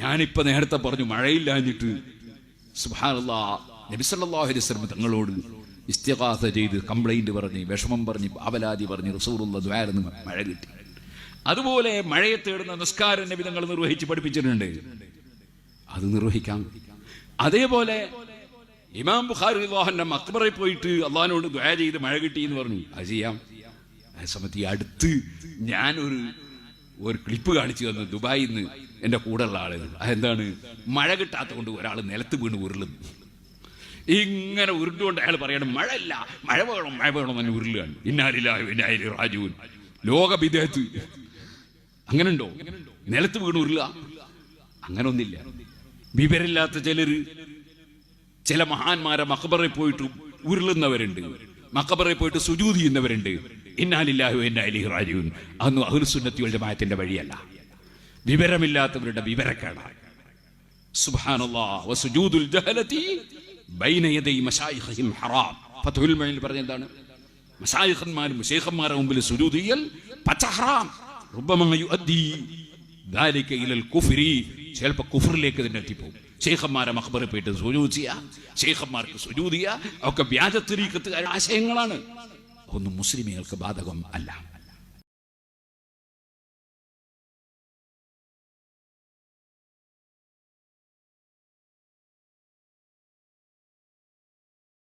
ഞാനിപ്പോ നേരത്തെ പറഞ്ഞു മഴയില്ലാഞ്ഞിട്ട്. അലൈഹി തങ്ങളോട് ഇസ്തിഗാസ ചെയ്ത് കംപ്ലൈന്റ് പറഞ്ഞ് വിഷമം പറഞ്ഞ് അവലാതി പറഞ്ഞ് റസൂറുള്ള ദ്വാരെന്ന് മഴ കിട്ടി. അതുപോലെ മഴയെ തേടുന്ന നിസ്കാരം നബി തങ്ങൾ നിർവഹിച്ച് പഠിപ്പിച്ചിട്ടുണ്ട്. അത് നിർവഹിക്കാം. അതേപോലെ ഇമാം ബുഖാരി അള്ളാഹന്റെ മക്ബറിൽ പോയിട്ട് അള്ളഹാനോട് ദ്വാര ചെയ്ത് മഴ കിട്ടി എന്ന് പറഞ്ഞു. അത് ചെയ്യാം. ആ സമയത്ത് അടുത്ത് ഞാനൊരു ഒരു ക്ലിപ്പ് കാണിച്ചു തന്നു ദുബായിൽ നിന്ന് എന്റെ കൂടെയുള്ള ആളുകൾ അതെന്താണ്? മഴ കിട്ടാത്ത കൊണ്ട് ഒരാൾ നിലത്ത് വീണ് ഉരുളുന്നു ഇങ്ങനെ ഉരുണ്ടുകൊണ്ട് അയാൾ പറയണം മഴയില്ല മഴ വേണം മഴ വേണം എന്ന് ഉരുളുകയാണ്. ഇന്നാലില്ല ഇന്നായി രാജുവിൻ ലോക വിദേഹത്ത് അങ്ങനെ ഉണ്ടോ നിലത്ത് വീണ് ഉരുളുക. അങ്ങനൊന്നില്ല വിവരമില്ലാത്ത ചിലര് ചില മഹാന്മാരെ മക്കബറയിൽ പോയിട്ട് ഉരുളുന്നവരുണ്ട്. മക്കബറയിൽ പോയിട്ട് സുജൂതി ചെയ്യുന്നവരുണ്ട്. ഇന്നാലില്ലാഹു ഇന്നാലി റാജുവിൻ ജമാഅത്തിന്റെ വഴിയല്ല. വിവരമില്ലാത്തവരുടെ വിവരക്കേടാണ് പറഞ്ഞ എന്താണ്? മുമ്പിൽ ചിലപ്പോൾ തന്നെ പോയിട്ട് സുജൂദിയ ചെയ്യുക ഷെയ്ഖന്മാർക്ക് സുജൂദ് ഒക്കെ ആശയങ്ങളാണ്. ഒന്നും മുസ്ലിമീങ്ങൾക്ക് ബാധകം അല്ല